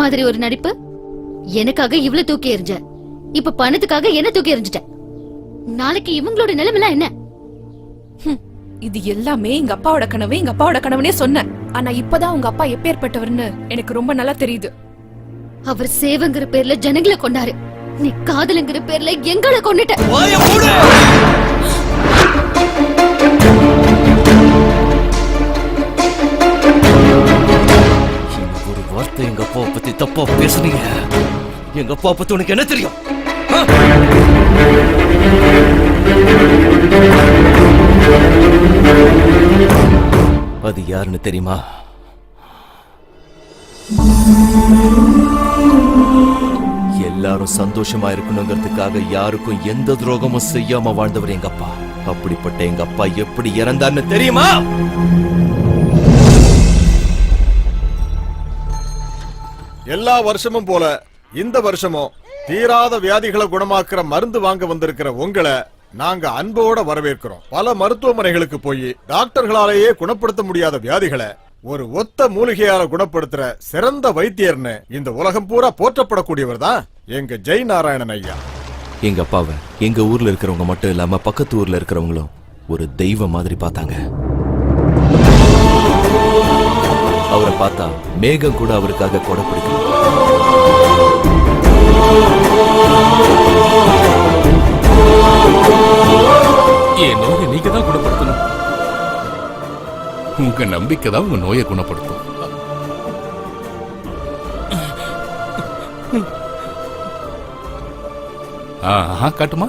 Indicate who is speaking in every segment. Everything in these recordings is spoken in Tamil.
Speaker 1: மாதிரி ஒரு நடிப்பு? எனக்காக இவ்வளவு தூக்கி எறிஞ்ச. இப்ப பணத்துக்காக என்ன தூக்கி எறிஞ்சிட்ட? நாளைக்கு இவங்களோட நிலைமைலாம் என்ன?
Speaker 2: ஹம், இது எல்லாமே எங்க அப்பாவோட கனவு எங்க அப்பாவோட கனவுனே சொன்னேன் ஆனா இப்பதான் உங்க அப்பா எப்பேற்பட்டவர்னு எனக்கு ரொம்ப நல்லா தெரியுது.
Speaker 1: அவர் சேவங்கிற பேர்ல ஜனங்களை கொண்டாரு. நீ காதலுங்கிற பேர்ல எங்களை கொண்டுட்ட
Speaker 3: தப்பா பேசுனீங்க. எங்க அப்பா பத்தி உனக்கு என்ன தெரியும்? அது யாருன்னு தெரியுமா? எல்லாரும் சந்தோஷமா இருக்கணுங்கிறதுக்காக யாருக்கும் எந்த துரோகமும் செய்யாம வாழ்ந்தவர் எங்க அப்பா. அப்படிப்பட்ட எங்க அப்பா எப்படி இறந்தார்னு தெரியுமா?
Speaker 4: எல்லா வருஷமும் போல இந்த வருஷமும் தீராத வியாதிகளை குணமாக்குற மருந்து வாங்க வந்திருக்கிற உங்களை நாங்க அன்போட வரவேற்கிறோம். பல மருத்துவமனைகளுக்கு போய் டாக்டர்களாலேயே குணப்படுத்த முடியாத வியாதிகளை ஒரு ஒத்த மூலிகையால குணப்படுத்துற சிறந்த வைத்தியர்னு இந்த உலகம் பூரா போற்றப்படக்கூடியவர் தான் எங்க ஜெய் நாராயணன் ஐயா.
Speaker 3: எங்க அப்பாவை எங்க ஊர்ல இருக்கிறவங்க மட்டும் இல்லாம பக்கத்து ஊர்ல இருக்கிறவங்களும் ஒரு தெய்வம் மாதிரி பார்த்தாங்க. அவரை பார்த்தா மேகம் கூட அவருக்காக கொடை பிடிக்கும்
Speaker 5: என் நோயை நீங்க தான் குணப்படுத்தணும். உங்க நம்பிக்கை தான் உங்க நோயை குணப்படுத்தும். ஆஹா காட்டுமா?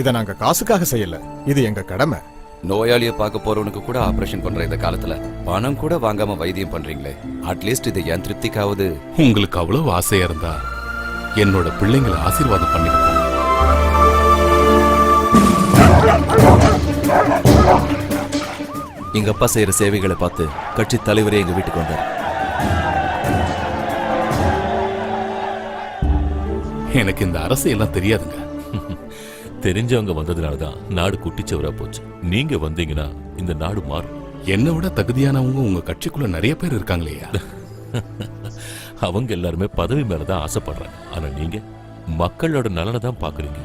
Speaker 4: இத நாங்க காசுக்காக செய்யல. இது எங்க கடமை.
Speaker 6: நோயாளியை பார்க்க போறவனுக்கு கூட ஆபரேஷன் பண்ற இந்த காலத்துல பணம் கூட வாங்காம வைத்தியம் பண்றீங்களே. அட்லீஸ்ட் இது என் திருப்திக்காவது?
Speaker 5: உங்களுக்கு அவ்வளவு ஆசையா இருந்தா என்னோட பிள்ளைங்களை ஆசீர்வாதம் பண்ணிட்டு.
Speaker 3: எங்க அப்பா செய்யற சேவைகளை பார்த்து கட்சி தலைவரே எங்க வீட்டுக்கு வந்தார்.
Speaker 5: எனக்கு இந்த அரசியெல்லாம் தெரியாதுங்க.
Speaker 7: தெரிஞ்சவங்க வந்ததுனால தான் நாடு குட்டிச்சவரா போச்சு. நீங்க வந்தீங்கன்னா இந்த நாடு மாறும்.
Speaker 5: என்னை விட தகுதியானவங்க உங்க கட்சிக்குள்ள நிறைய பேர் இருக்காங்களேயா
Speaker 7: அவங்க எல்லாருமே பதவி மேல தான் ஆசைப்படுறாங்க. ஆனா நீங்க மக்களோட நலனை தான் பாக்குறீங்க.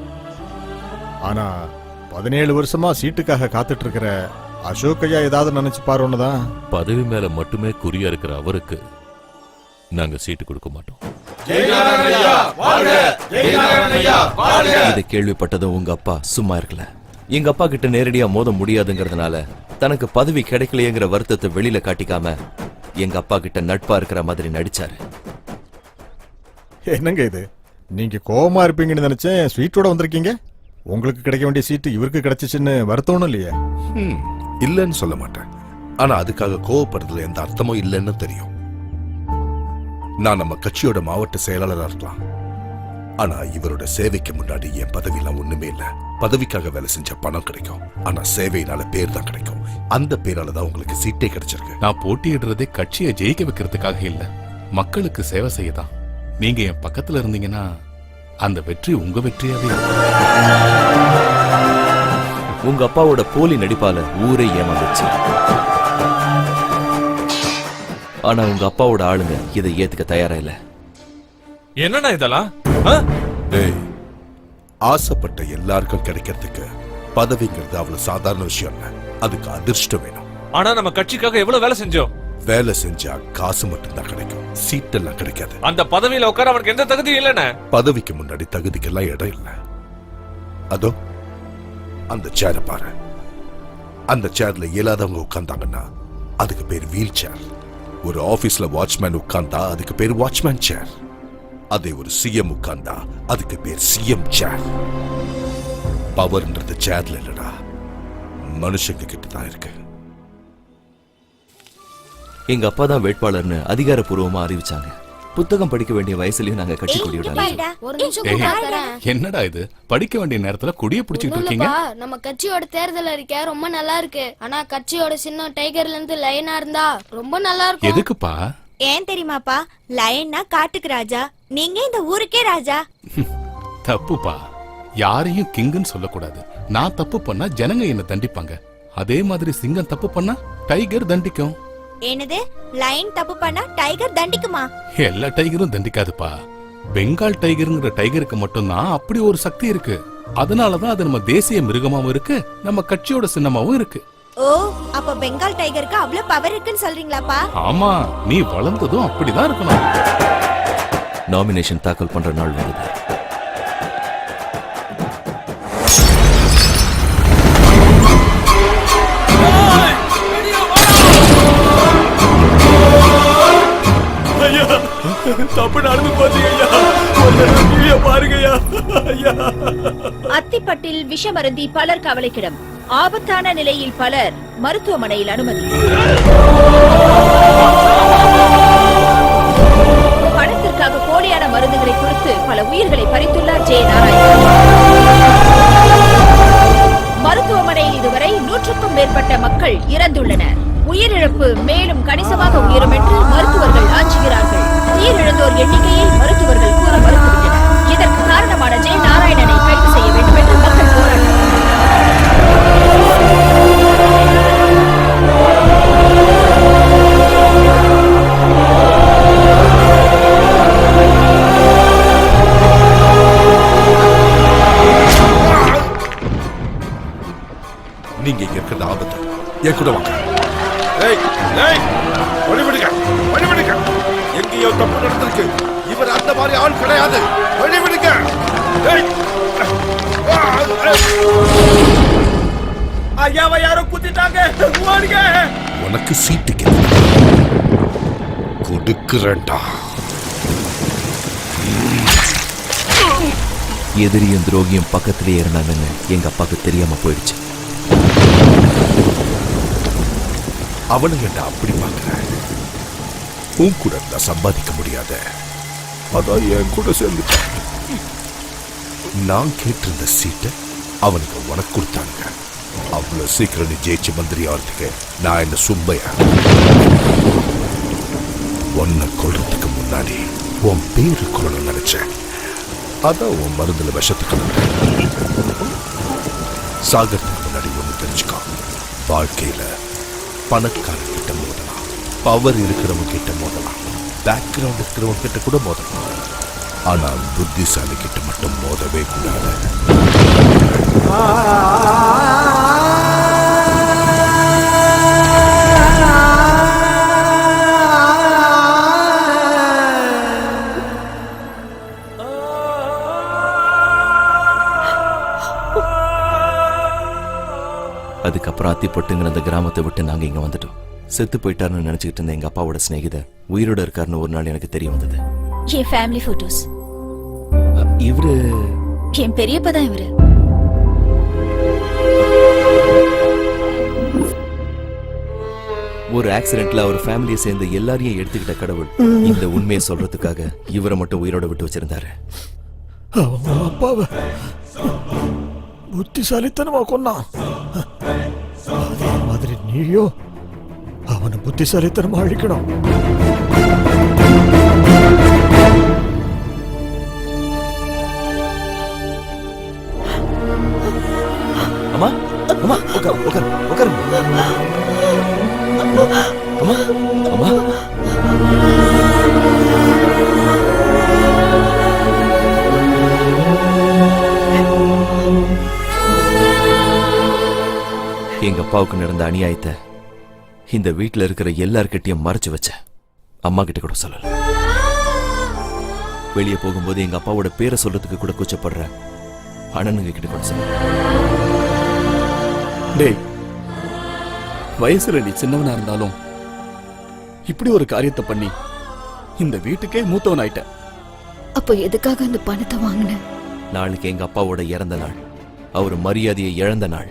Speaker 4: ஆனா பதினேழு வருஷமா சீட்டுக்காக காத்துட்டு இருக்கிற அசோக் ஐயா ஏதாவது நினைச்சு பாருன்னு தான்.
Speaker 7: பதவி மேல மட்டுமே குறியா இருக்கிற அவருக்கு நாங்க சீட்டு கொடுக்க மாட்டோம்.
Speaker 3: இதை கேள்விப்பட்டதும் உங்க அப்பா சும்மா இருக்கல. எங்க அப்பா கிட்ட நேரடியா மோத முடியாதுங்கிறதுனால தனக்கு பதவி கிடைக்கலையேங்கிற வருத்தத்தை வெளியில காட்டிக்காம எங்க அப்பா கிட்ட நட்பா இருக்கிற மாதிரி நடிச்சாரு.
Speaker 4: என்னங்க இது? நீங்க கோவமா இருப்பீங்கன்னு நினைச்சேன் ஸ்வீட்டோட வந்திருக்கீங்க? உங்களுக்கு கிடைக்க வேண்டிய சீட்டு இவருக்கு கிடைச்சிச்சுன்னு வருத்தம் இல்லையே?
Speaker 8: இல்லைன்னு சொல்ல மாட்டேன். ஆனா அதுக்காக கோவப்படுறதுல எந்த அர்த்தமும் இல்லைன்னு தெரியும். நான் நம்ம கட்சியோட மாவட்ட செயலாளரா இருக்கலாம். ஆனா இவரோட சேவைக்கு முன்னாடி என் பதவியெல்லாம் ஒண்ணுமே இல்ல. பதவிக்காக வேலை செஞ்ச பணம் கிடைக்கும். ஆனா சேவையினால பேர் தான் கிடைக்கும். அந்த பேரால தான் உங்களுக்கு சீட்டே கிடைச்சிருக்கு.
Speaker 5: நான் போட்டியிடுறதே கட்சியை ஜெயிக்க வைக்கிறதுக்காக இல்ல. மக்களுக்கு சேவை செய்ய தான். நீங்க என் பக்கத்துல இருந்தீங்கன்னா அந்த வெற்றி உங்க வெற்றியாவே.
Speaker 3: உங்க அப்பாவோட போலி நடிப்பால ஊரே ஏமாந்துச்சு ஆனா உங்க அப்பாவோட ஆளுங்க இதை ஏத்துக்க தயாரா இல்ல.
Speaker 9: என்னண்ணா இதெல்லாம்? ஆ?
Speaker 8: டேய் ஆசைப்பட்ட எல்லாருக்கும் கிடைக்கிறதுக்கு பதவிங்கிறது அவ்வளவு சாதாரண விஷயம் இல்ல. அதுக்கு அதிர்ஷ்டம் வேணும்.
Speaker 9: ஆனா நம்ம கட்சிக்காக எவ்வளவு வேலை செஞ்சோம்?
Speaker 8: வேலை செஞ்சா காசு மட்டும்தான் கிடைக்கும். சீட்டெல்லாம் கிடைக்காது.
Speaker 9: அந்த பதவியில உட்கார அவனுக்கு எந்த தகுதியும் இல்லைண்ணே.
Speaker 8: பதவிக்கு முன்னாடி தகுதிக்கெல்லாம் இடம் இல்ல. அதோ அந்த சேரை பாரு. அந்த சேர்ல இயலாதவங்க உட்கார்ந்தாங்கன்னா அதுக்கு பேர் வீல் சேர் ஒரு ஆபீஸ்ல வாட்ச்மேன் உட்கார்ந்தா அதுக்கு பேர் வாட்ச்மேன் சேர் அதே ஒரு சிஎம் உட்கார்ந்தா அதுக்கு பேர் சிஎம் சேர் பவர்ன்றது சேர்ல இல்லடா. மனுஷங்க கிட்ட தான் இருக்கு.
Speaker 3: எங்க அப்பா தான் வேட்பாளர்னு அதிகாரப்பூர்வமா அறிவிச்சாங்க. புத்தகம் படிக்க வேண்டிய வயசுலயும் நாங்க கட்சி கொடியோட
Speaker 10: ஒரு நிமிஷம்
Speaker 5: ஏய். என்னடா இது? படிக்க வேண்டிய நேரத்துல குடிய பிடிச்சிட்டு இருக்கீங்க?
Speaker 10: நம்ம கட்சியோட தேர்தல் அறிக்கை ரொம்ப நல்லா இருக்கு. ஆனா கட்சியோட சின்னம் டைகர்ல இருந்து லைனா இருந்தா ரொம்ப நல்லா இருக்கும்.
Speaker 5: எதுக்குப்பா?
Speaker 11: ஏன் தெரியுமாப்பா? லயன்னா காட்டுக்கு ராஜா. நீங்க இந்த ஊருக்கே ராஜா.
Speaker 5: தப்புப்பா. யாரையும் கிங்குன்னு சொல்லக்கூடாது. நான் தப்பு பண்ணா ஜனங்க என்ன தண்டிப்பாங்க. அதே மாதிரி சிங்கம் தப்பு பண்ணா டைகர் தண்டிக்கும்.
Speaker 11: என்னது? லயன் தப்பு பண்ணா டைகர் தண்டிக்குமா?
Speaker 5: எல்லா டைகரும் தண்டிக்காதுப்பா. பெங்கால் டைகருங்கிற டைகருக்கு மட்டும்தான் அப்படி ஒரு சக்தி இருக்கு. அதனாலதான் அது நம்ம தேசிய மிருகமாவும் இருக்கு நம்ம கட்சியோட சின்னமாவும் இருக்கு.
Speaker 11: ஓ அப்ப பெங்கால் டைகருக்கு அவ்வளவு பவர் இருக்குன்னு சொல்றீங்களாப்பா?
Speaker 5: ஆமா நீ வளர்ந்ததும் அப்படிதான் இருக்கணும்.
Speaker 3: நாமினேஷன் தாக்கல் பண்ற நாள் வந்தது
Speaker 4: தப்பு நடந்து போச்சு ஐயா ஒரு தடவை ஐயா.
Speaker 2: அத்திப்பட்டில் விஷமருந்தி பலர் கவலைக்கிடம். ஆபத்தான நிலையில் பலர் மருத்துவமனையில் அனுமதி.
Speaker 8: நீங்க இங்க இருக்கிறது ஆபத்து. என் கூட வாங்க.
Speaker 4: வழிவிடுங்க வழிவிடுங்க எங்கேயோ தப்பு நடந்திருக்கு. இவர் அந்த மாதிரி ஆள் கிடையாது. வழிவிடுங்க ஐயாவை யாரோ குத்திட்டாங்க. ஓடுங்க.
Speaker 8: உனக்கு சீட்டு கொடுக்கிறேன்டா.
Speaker 3: எதிரியும் துரோகியும் பக்கத்திலேயே இருந்தாங்கன்னு எங்க அப்பாவுக்கு தெரியாம போயிடுச்சு.
Speaker 8: அவனை என்ன அப்படி பார்க்கிற உன் கூட இருந்தா சம்பாதிக்க முடியாத. அதான் என் கூட சேர்ந்து. நான் கேட்டிருந்த சீட்டை அவனுக்கு உனக்கு கொடுத்தாங்க அவ்வளவு சீக்கிரம் நீ ஜெயிச்சு மந்திரி ஆகிறதுக்கு நான் என்ன சும்பையா? உன்னை கொள்றதுக்கு முன்னாடி உன் பேரு கொள்ளணும் நினைச்சேன். அதான் உன் மருந்துல விஷத்துக்கு சாகிறதுக்கு முன்னாடி ஒன்று தெரிஞ்சுக்கோ. வாழ்க்கையில் பணக்காரன் கிட்ட மோதலாம். பவர் இருக்கிறவங்க கிட்ட மோதலாம். பேக்ரவுண்ட் இருக்கிறவங்க கிட்ட கூட மோதலாம். ஆனா புத்திசாலி கிட்ட மட்டும் மோதவே கூடாது.
Speaker 3: அத்திப்பட்டுங்கிற அந்த கிராமத்தை விட்டு நாங்க இங்க வந்துட்டோம். செத்து போயிட்டாருன்னு நினைச்சுக்கிட்டு இருந்த எங்க அப்பாவோட சிநேகிதர் உயிரோட இருக்காருன்னு ஒரு நாள் எனக்கு தெரிய வந்தது.
Speaker 2: என் ஃபேமிலி போட்டோஸ்
Speaker 3: அ, இவரு
Speaker 2: என் பெரியப்பா தான் இவரு.
Speaker 3: ஒரு ஆக்சிடென்ட்ல அவர் ஃபேமிலியை சேர்ந்த எல்லாரையும் எடுத்துக்கிட்ட கடவுள் இந்த உண்மையை சொல்றதுக்காக இவரை மட்டும் உயிரோட விட்டு வச்சிருந்தாரு.
Speaker 4: அப்பாவை புத்திசாலித்தனமா கொன்னான். நீயோ அவனை புத்திசாலித்தனமா அழிக்கணும்
Speaker 3: அம்மா அம்மா உட்கார் உட்கார் உட்கார் எங்க அப்பாவுக்கு நடந்த அநியாயத்தை இந்த வீட்ல இருக்கிற எல்லார்கிட்டயும் மறைச்சு வச்சேன் அம்மா கிட்ட கூட சொல்லல. வெளியே போகும்போது எங்க அப்பாவோட பேரை சொல்றதுக்கு கூட கூச்சப்படுறேன் அண்ணனுங்க கிட்ட கூட சொல்ல
Speaker 12: டேய் வயசுல நீ சின்னவனா இருந்தாலும் இப்படி ஒரு காரியத்தை பண்ணி இந்த வீட்டுக்கே மூத்தவன் ஆயிட்ட
Speaker 1: அப்போ எதுக்காக அந்த பணத்தை வாங்கின?
Speaker 3: நாளைக்கு எங்க அப்பாவோட இறந்த நாள். அவர் மரியாதையை இழந்த நாள்.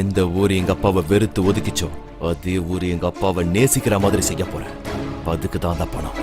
Speaker 3: எந்த ஊர் எங்க அப்பாவை வெறுத்து ஒதுக்கிச்சோ அதே ஊர் எங்க அப்பாவை நேசிக்கிற மாதிரி செய்ய போறேன். அதுக்கு தான் அந்த பணம்.